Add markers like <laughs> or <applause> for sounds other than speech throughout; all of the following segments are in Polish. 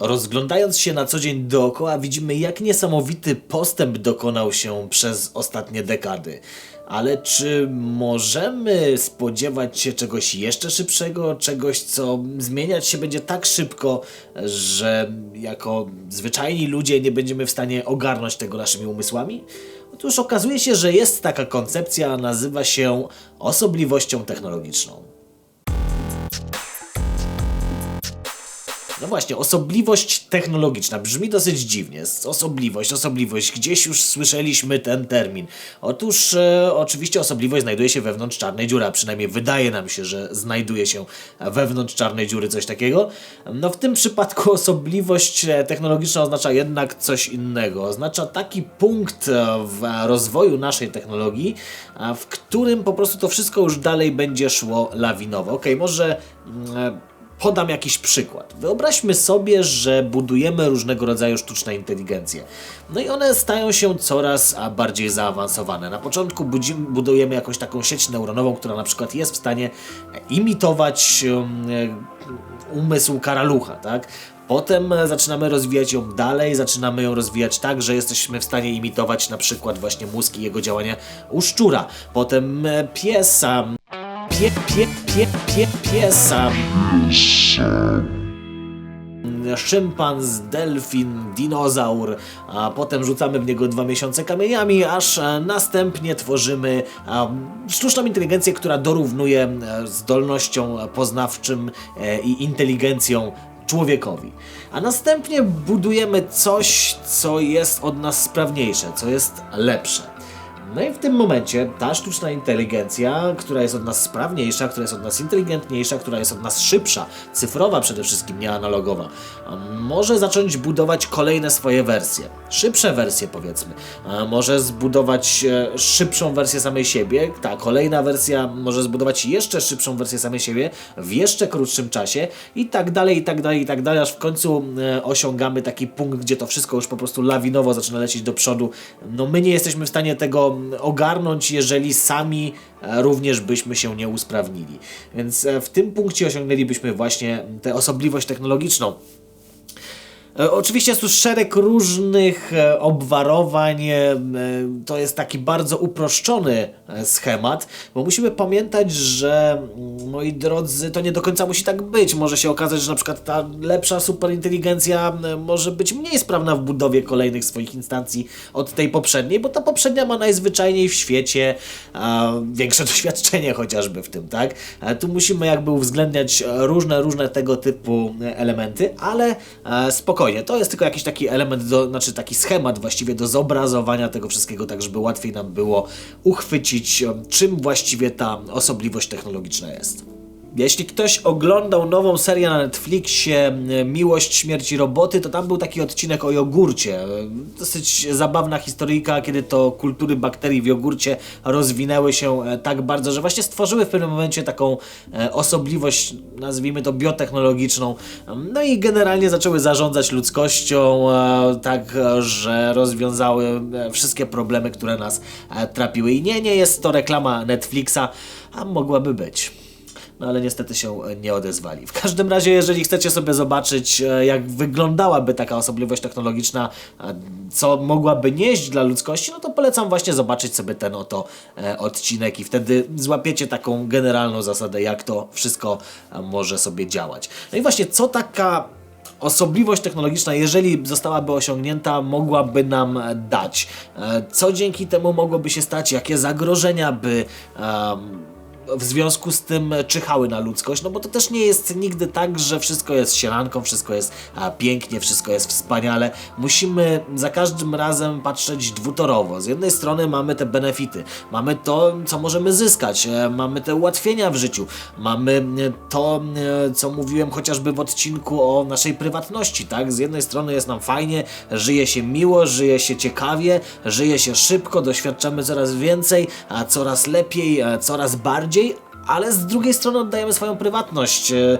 Rozglądając się na co dzień dookoła, widzimy, jak niesamowity postęp dokonał się przez ostatnie dekady. Ale czy możemy spodziewać się czegoś jeszcze szybszego, czegoś, co zmieniać się będzie tak szybko, że jako zwyczajni ludzie nie będziemy w stanie ogarnąć tego naszymi umysłami? Otóż okazuje się, że jest taka koncepcja, nazywa się osobliwością technologiczną. No właśnie, osobliwość technologiczna brzmi dosyć dziwnie. Osobliwość, osobliwość, gdzieś już słyszeliśmy ten termin. Otóż e, oczywiście osobliwość znajduje się wewnątrz czarnej dziury, a przynajmniej wydaje nam się, że znajduje się wewnątrz czarnej dziury coś takiego. No w tym przypadku <laughs> osobliwość technologiczna oznacza jednak coś innego. Oznacza taki punkt e, w rozwoju naszej technologii, w którym po prostu to wszystko już dalej będzie szło lawinowo. Okej, może mm, e, Podam jakiś przykład. Wyobraźmy sobie, że budujemy różnego rodzaju sztuczne inteligencje. No i one stają się coraz a, bardziej zaawansowane. Na początku budzi- budujemy jakąś taką sieć neuronową, która na przykład jest w stanie imitować um, e, umysł karalucha, tak? Potem e, zaczynamy rozwijać ją dalej, zaczynamy ją rozwijać tak, że jesteśmy w stanie imitować na przykład właśnie mózg i jego działania u szczura. Potem e, piesa, pie, pie, pie, pie, piesa, szympans, delfin, dinozaur, a potem rzucamy w niego dwa miesiące kamieniami, aż następnie tworzymy sztuczną inteligencję, która dorównuje e, zdolnościom poznawczym e, i inteligencją człowiekowi. A następnie budujemy coś, co jest od nas sprawniejsze, co jest lepsze. No i w tym momencie ta sztuczna inteligencja, która jest od nas sprawniejsza, która jest od nas inteligentniejsza, która jest od nas szybsza, cyfrowa przede wszystkim, nie analogowa, może zacząć budować kolejne swoje wersje. Szybsze wersje powiedzmy. Może zbudować e, szybszą wersję samej siebie. Ta kolejna wersja może zbudować jeszcze szybszą wersję samej siebie w jeszcze krótszym czasie i tak dalej, i tak dalej, i tak dalej, aż w końcu e, osiągamy taki punkt, gdzie to wszystko już po prostu lawinowo zaczyna lecieć do przodu. No my nie jesteśmy w stanie tego ogarnąć, jeżeli sami e, również byśmy się nie usprawnili. Więc e, w tym punkcie osiągnęlibyśmy właśnie tę osobliwość technologiczną. E, Oczywiście jest tu szereg różnych e, obwarowań. e, To jest taki bardzo uproszczony schemat, bo musimy pamiętać, że mm, moi drodzy, to nie do końca musi tak być. Może się okazać, że na przykład ta lepsza superinteligencja może być mniej sprawna w budowie kolejnych swoich instancji od tej poprzedniej, bo ta poprzednia ma najzwyczajniej w świecie większe <laughs> doświadczenie chociażby w tym, tak? Tu musimy jakby uwzględniać różne, różne tego typu elementy, ale e, spokojnie, to jest tylko jakiś taki element, do, znaczy taki schemat właściwie do zobrazowania tego wszystkiego, tak żeby łatwiej nam było uchwycić, czym właściwie ta osobliwość technologiczna jest. Jeśli ktoś oglądał nową serię na Netflixie Miłość, Śmierć i Roboty, to tam był taki odcinek o jogurcie. Dosyć zabawna historyjka, kiedy to kultury bakterii w jogurcie rozwinęły się e, tak bardzo, że właśnie stworzyły w pewnym momencie taką e, osobliwość, nazwijmy to biotechnologiczną. No i generalnie zaczęły zarządzać ludzkością e, tak, że rozwiązały wszystkie problemy, które nas trapiły. I nie, nie jest to reklama Netflixa, a mogłaby być no ale niestety się e, nie odezwali. W każdym razie, jeżeli chcecie sobie zobaczyć, e, jak wyglądałaby taka osobliwość technologiczna, e, co mogłaby nieść dla ludzkości, no to polecam właśnie zobaczyć sobie ten oto odcinek i wtedy złapiecie taką generalną zasadę, jak to wszystko może sobie działać. No i właśnie, co taka osobliwość technologiczna, jeżeli zostałaby osiągnięta, mogłaby nam dać? Co dzięki temu mogłoby się stać? Jakie zagrożenia by em, w związku z tym czyhały na ludzkość, no bo to też nie jest nigdy tak, że wszystko jest sielanką, wszystko jest pięknie, wszystko jest wspaniale. Musimy za każdym razem patrzeć dwutorowo. Z jednej strony mamy te benefity, mamy to, co możemy zyskać, e, mamy te ułatwienia w życiu, mamy e, to, e, co mówiłem chociażby w odcinku o naszej prywatności, tak? Z jednej strony jest nam fajnie, żyje się miło, żyje się ciekawie, żyje się szybko, doświadczamy coraz więcej, a coraz lepiej, coraz bardziej, যেই ale z drugiej strony oddajemy swoją prywatność e,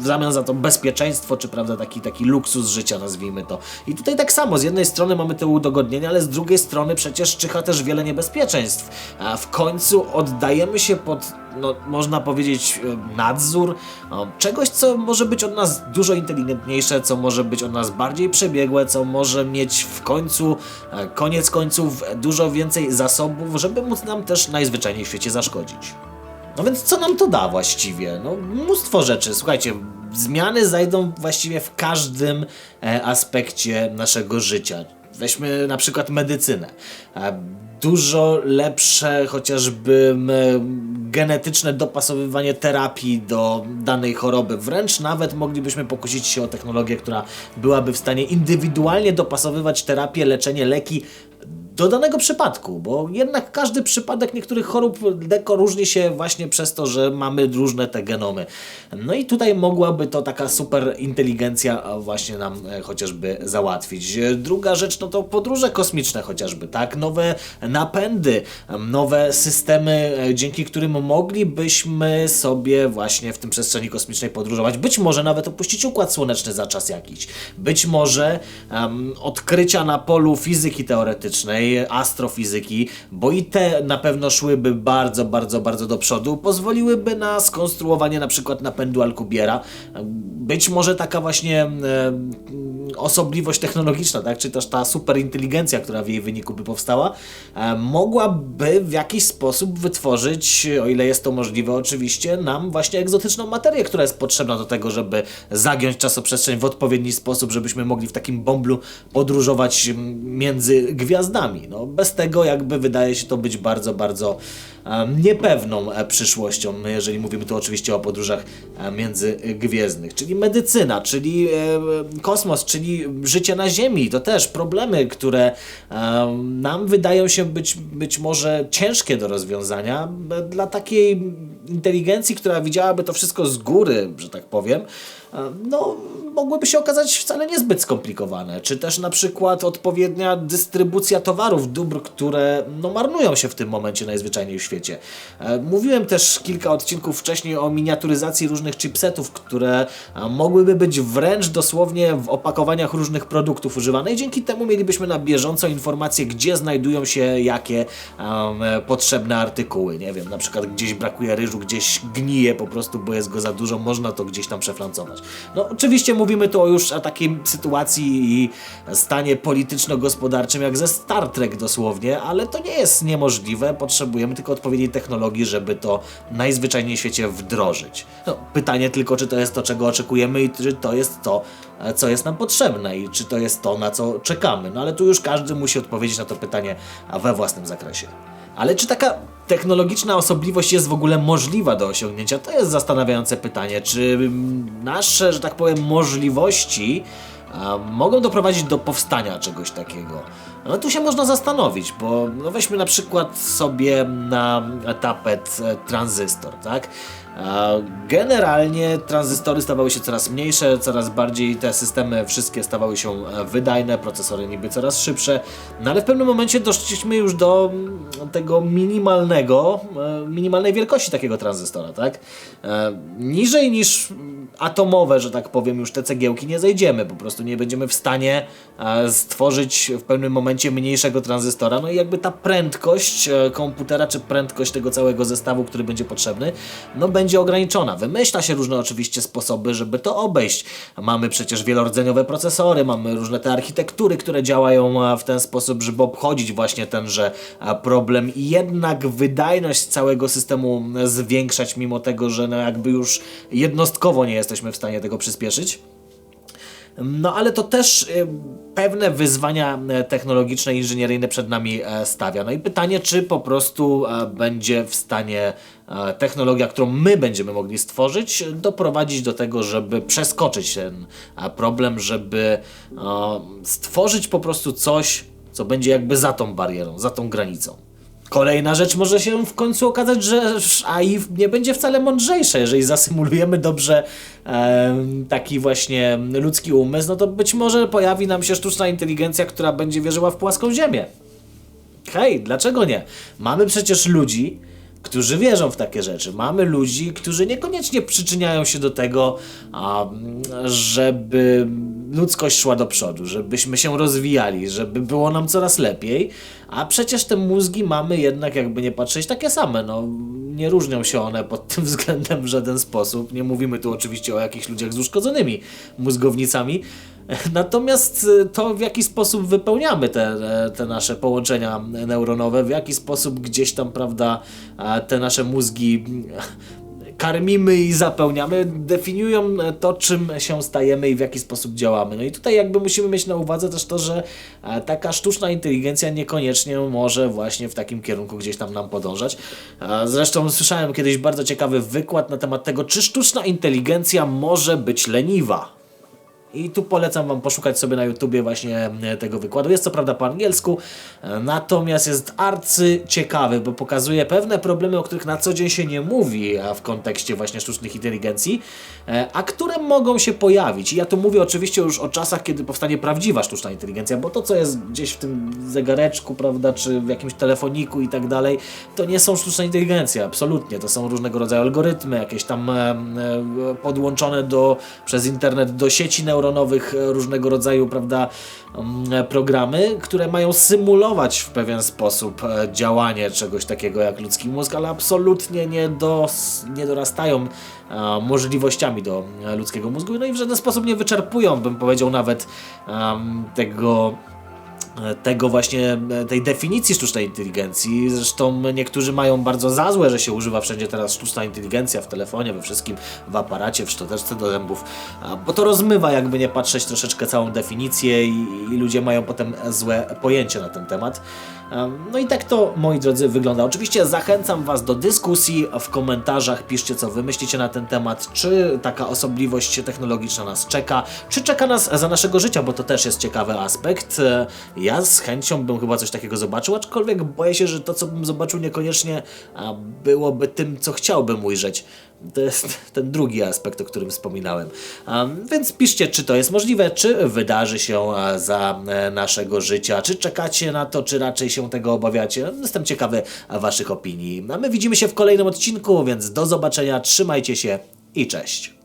w zamian za to bezpieczeństwo, czy prawda, taki, taki luksus życia, nazwijmy to. I tutaj tak samo, z jednej strony mamy te udogodnienia, ale z drugiej strony przecież czyha też wiele niebezpieczeństw. W końcu oddajemy się pod no, można powiedzieć, e, nadzór no, czegoś, co może być od nas dużo inteligentniejsze, co może być od nas bardziej przebiegłe, co może mieć w końcu, e, koniec końców, dużo więcej zasobów, żeby móc nam też najzwyczajniej w świecie zaszkodzić. No więc co nam to da właściwie? No mnóstwo rzeczy. Słuchajcie, zmiany zajdą właściwie w każdym e, aspekcie naszego życia. Weźmy na przykład medycynę. E, Dużo lepsze chociażby genetyczne dopasowywanie terapii do danej choroby. Wręcz nawet moglibyśmy pokusić się o technologię, która byłaby w stanie indywidualnie dopasowywać terapię, leczenie, leki do danego przypadku, bo jednak każdy przypadek niektórych chorób deko różni się właśnie przez to, że mamy różne te genomy. No i tutaj mogłaby to taka super inteligencja właśnie nam e, chociażby załatwić. Druga rzecz, no to podróże kosmiczne chociażby, tak? Nowe napędy, nowe systemy, e, dzięki którym moglibyśmy sobie właśnie w tym przestrzeni kosmicznej podróżować. Być może nawet opuścić Układ Słoneczny za czas jakiś. Być może um, odkrycia na polu fizyki teoretycznej, astrofizyki, bo i te na pewno szłyby bardzo, bardzo, bardzo do przodu, pozwoliłyby na skonstruowanie na przykład napędu Alcubierra. Być może taka właśnie e, osobliwość technologiczna, tak, czy też ta superinteligencja, która w jej wyniku by powstała, e, mogłaby w jakiś sposób wytworzyć, o ile jest to możliwe oczywiście, nam właśnie egzotyczną materię, która jest potrzebna do tego, żeby zagiąć czasoprzestrzeń w odpowiedni sposób, żebyśmy mogli w takim bąblu podróżować między gwiazdami. No, bez tego jakby wydaje się to być bardzo, bardzo niepewną e, przyszłością, jeżeli mówimy tu oczywiście o podróżach e, międzygwiezdnych, czyli medycyna, czyli e, kosmos, czyli życie na Ziemi, to też problemy, które nam wydają się być, być może ciężkie do rozwiązania dla takiej inteligencji, która widziałaby to wszystko z góry, że tak powiem, no, mogłyby się okazać wcale niezbyt skomplikowane. Czy też na przykład odpowiednia dystrybucja towarów, dóbr, które no, marnują się w tym momencie najzwyczajniej w świecie. E, Mówiłem też kilka odcinków wcześniej o miniaturyzacji różnych chipsetów, które e, mogłyby być wręcz dosłownie w opakowaniach różnych produktów używane i dzięki temu mielibyśmy na bieżąco informacje, gdzie znajdują się jakie e, potrzebne artykuły. Nie wiem, na przykład gdzieś brakuje ryżu, gdzieś gnije po prostu, bo jest go za dużo, można to gdzieś tam przeflancować. No oczywiście mówimy tu już o takiej sytuacji i stanie polityczno-gospodarczym jak ze Star Trek dosłownie, ale to nie jest niemożliwe, potrzebujemy tylko odpowiedniej technologii, żeby to najzwyczajniej w świecie wdrożyć. No, pytanie tylko, czy to jest to, czego oczekujemy i czy to jest to, e, co jest nam potrzebne i czy to jest to, na co czekamy. No ale tu już każdy musi odpowiedzieć na to pytanie we własnym zakresie. Ale czy taka technologiczna osobliwość jest w ogóle możliwa do osiągnięcia? To jest zastanawiające pytanie. Czy nasze, że tak powiem, możliwości mogą doprowadzić do powstania czegoś takiego? No tu się można zastanowić, bo no weźmy na przykład sobie na tapet e, tranzystor, tak? Generalnie tranzystory stawały się coraz mniejsze, coraz bardziej te systemy wszystkie stawały się e, wydajne, procesory niby coraz szybsze, no ale w pewnym momencie doszliśmy już do mm, tego minimalnego, e, minimalnej wielkości takiego tranzystora, tak? E, Niżej niż atomowe, że tak powiem, już te cegiełki nie zejdziemy, po prostu nie będziemy w stanie stworzyć w pewnym momencie mniejszego tranzystora, no i jakby ta prędkość komputera, czy prędkość tego całego zestawu, który będzie potrzebny, no będzie ograniczona. Wymyśla się różne oczywiście sposoby, żeby to obejść. Mamy przecież wielordzeniowe procesory, mamy różne te architektury, które działają e, w ten sposób, żeby obchodzić właśnie tenże e, problem i jednak wydajność całego systemu e, zwiększać, mimo tego, że no jakby już jednostkowo nie jesteśmy w stanie tego przyspieszyć. No ale to też pewne wyzwania e, technologiczne inżynieryjne przed nami e, stawia. No i pytanie, czy po prostu e, będzie w stanie technologia, którą my będziemy mogli stworzyć, doprowadzić do tego, żeby przeskoczyć ten problem, żeby stworzyć po prostu coś, co będzie jakby za tą barierą, za tą granicą. Kolejna rzecz może się w końcu okazać, że AI nie będzie wcale mądrzejsze. Jeżeli zasymulujemy dobrze e, taki właśnie ludzki umysł, no to być może pojawi nam się sztuczna inteligencja, która będzie wierzyła w płaską ziemię. Hej, dlaczego nie? Mamy przecież ludzi, którzy wierzą w takie rzeczy. Mamy ludzi, którzy niekoniecznie przyczyniają się do tego, a, żeby ludzkość szła do przodu, żebyśmy się rozwijali, żeby było nam coraz lepiej, a przecież te mózgi mamy jednak, jakby nie patrzeć, takie same. No, nie różnią się one pod tym <laughs> względem w żaden sposób. Nie mówimy tu oczywiście o jakichś ludziach z uszkodzonymi mózgownicami. Natomiast y, to, w jaki sposób wypełniamy te, te nasze połączenia neuronowe, w jaki sposób gdzieś tam, prawda, te nasze mózgi karmimy i zapełniamy, definiują to, czym się stajemy i w jaki sposób działamy. No i tutaj jakby musimy mieć na uwadze też to, że e, taka sztuczna inteligencja niekoniecznie może właśnie w takim kierunku gdzieś tam nam podążać. E, Zresztą słyszałem kiedyś bardzo ciekawy wykład na temat tego, czy sztuczna inteligencja może być leniwa. I tu polecam Wam poszukać sobie na YouTubie właśnie e, tego wykładu. Jest co prawda po angielsku, e, natomiast jest arcy ciekawy, bo pokazuje pewne problemy, o których na co dzień się nie mówi a w kontekście właśnie sztucznych inteligencji, e, a które mogą się pojawić. I ja tu mówię oczywiście już o czasach, kiedy powstanie prawdziwa sztuczna inteligencja, bo to, co jest gdzieś w tym zegareczku, prawda, czy w jakimś telefoniku i tak dalej, to nie są sztuczne inteligencje, absolutnie. To są różnego rodzaju algorytmy, jakieś tam podłączone do, przez internet do sieci neuronowych, e, różnego rodzaju, prawda, mm, programy, które mają symulować w pewien sposób e, działanie czegoś takiego jak ludzki mózg, ale absolutnie nie, dos, nie dorastają e, możliwościami do ludzkiego mózgu, no i w żaden sposób nie wyczerpują, bym powiedział, nawet tego tego właśnie, e, tej definicji sztucznej inteligencji. Zresztą niektórzy mają bardzo za złe, że się używa wszędzie teraz sztuczna inteligencja w telefonie, we wszystkim, w aparacie, w szczoteczce do zębów, bo to rozmywa jakby nie patrzeć troszeczkę całą definicję i, i ludzie mają potem złe pojęcie na ten temat. Em, No i tak to, moi drodzy, wygląda. Oczywiście zachęcam Was do dyskusji w komentarzach. Piszcie, co Wy myślicie na ten temat. Czy taka osobliwość technologiczna nas czeka, czy czeka nas za naszego życia, bo to też jest ciekawy aspekt. Ja z chęcią bym chyba coś takiego zobaczył, aczkolwiek boję się, że to, co bym zobaczył, niekoniecznie byłoby tym, co chciałbym ujrzeć. To jest <laughs> ten drugi aspekt, o którym wspominałem. Więc piszcie, czy to jest możliwe, czy wydarzy się za e, naszego życia, czy czekacie na to, czy raczej się tego obawiacie. Jestem ciekawy Waszych opinii. A my widzimy się w kolejnym odcinku, więc do zobaczenia, trzymajcie się i cześć.